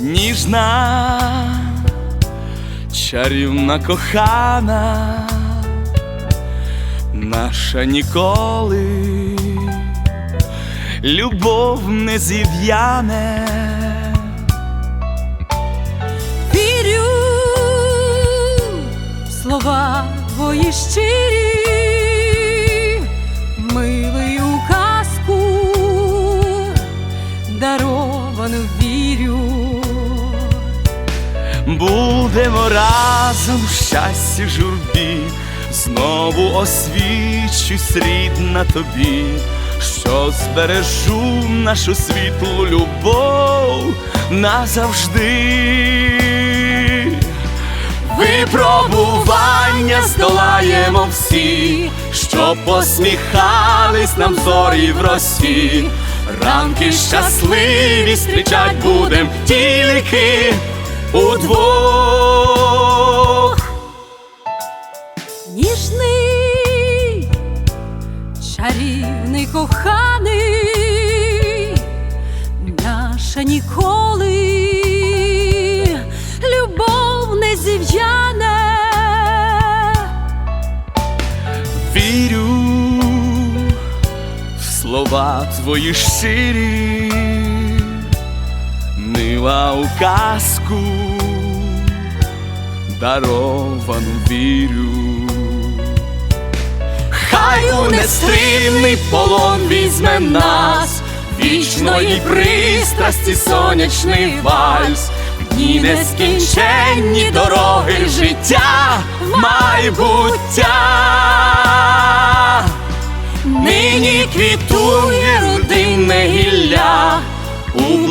ніжна, чарівна кохана, наша ніколи, любов не зів'яне. Вірю в слова твої щирі, милою казку, даровану Будемо разом в щасті журбі, знову освічусь рідна тобі, що збережу нашу світлу любов назавжди. Випробування здолаємо всі, що посміхались нам зорі в росі. Ранки щасливі зустрічать будем тільки удвох. Ніжний, чарівний коханий, наша ніколи любов не зів'яне. Вірю в слова твої щирі, мила у казку, даровану вірю. Хай у нестримний полон візьме нас, вічної пристрасті сонячний вальс, дні нескінченні дороги життя майбуття. Нині квітує родинне гілля, у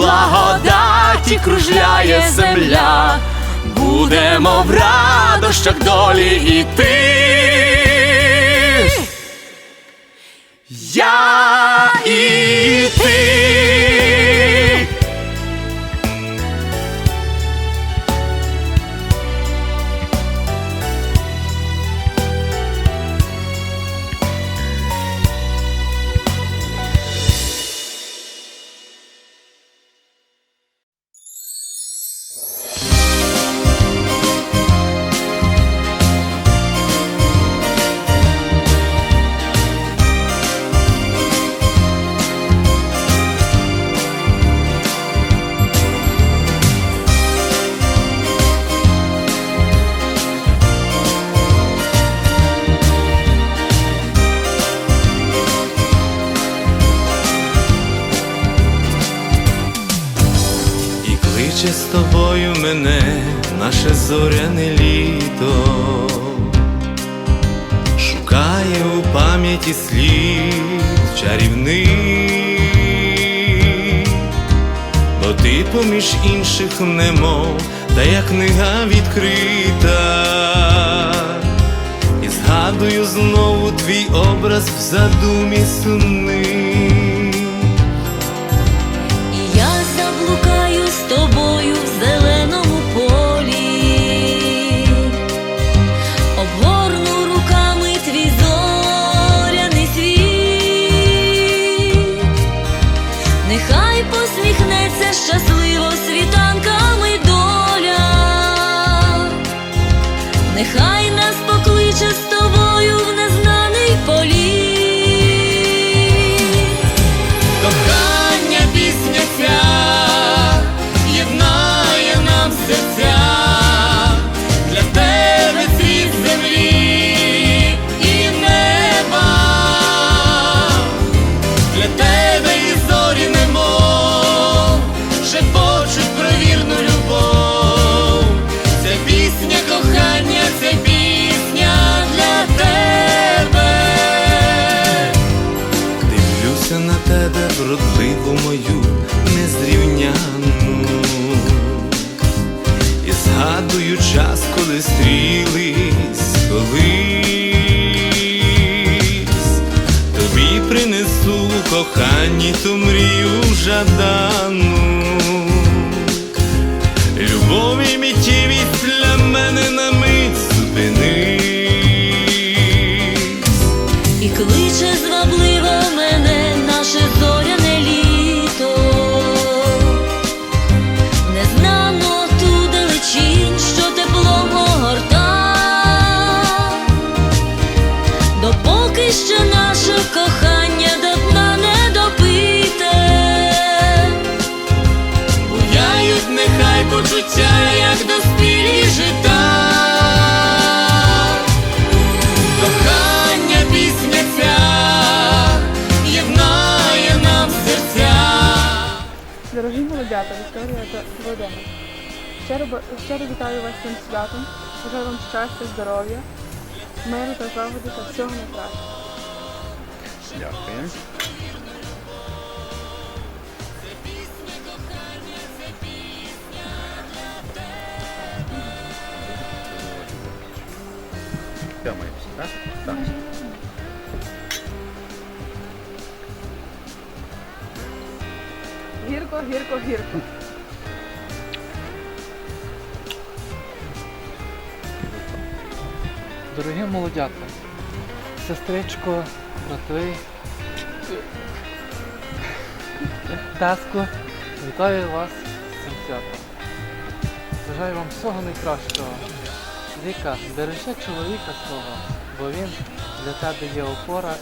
благодаті кружляє земля, будемо в радощах долі іти. Я і ти. Кличе з тобою мене наше зоряне літо, шукає у пам'яті слів чарівний, бо ти поміж інших немов, та як книга відкрита, і згадую знову твій образ в задумі сумний. Щасливо Дорогі молодята, Вікторія та Володимир. Щиро, щиро вітаю вас цим святом. Бажаю вам щастя, здоров'я, миру та злагоди та всього найкращого. Дякую. Тямаємося, так? Так. Гірко, гірко, гірко. Дорогі молодята, сестричко, брати, теско, вітаю вас з цим святом. Бажаю вам всього найкращого. Віка, бережи чоловіка свого, бо він для тебе є опора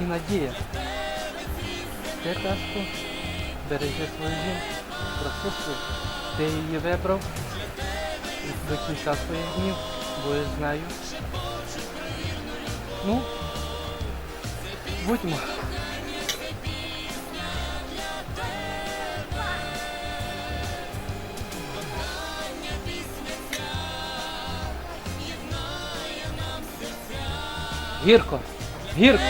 і надія. Ти, теско, бережи свою жінку, просусу, ти її вибрав до кінця своїх днів, будеш з нею. Ну, будьмо. Гірко, гірко.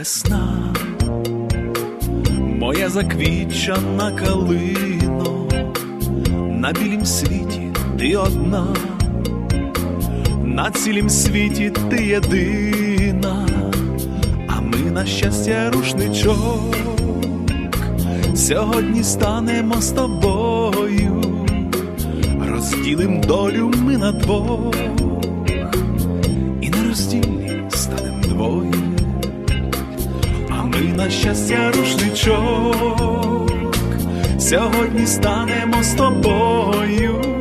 Весна, моя заквічана калино, на білім світі ти одна, на цілім світі ти єдина, а ми на щастя рушничок, сьогодні станемо з тобою, розділим долю ми на двох. І на розділі станем двоє, на щастя рушничок, сьогодні станемо з тобою,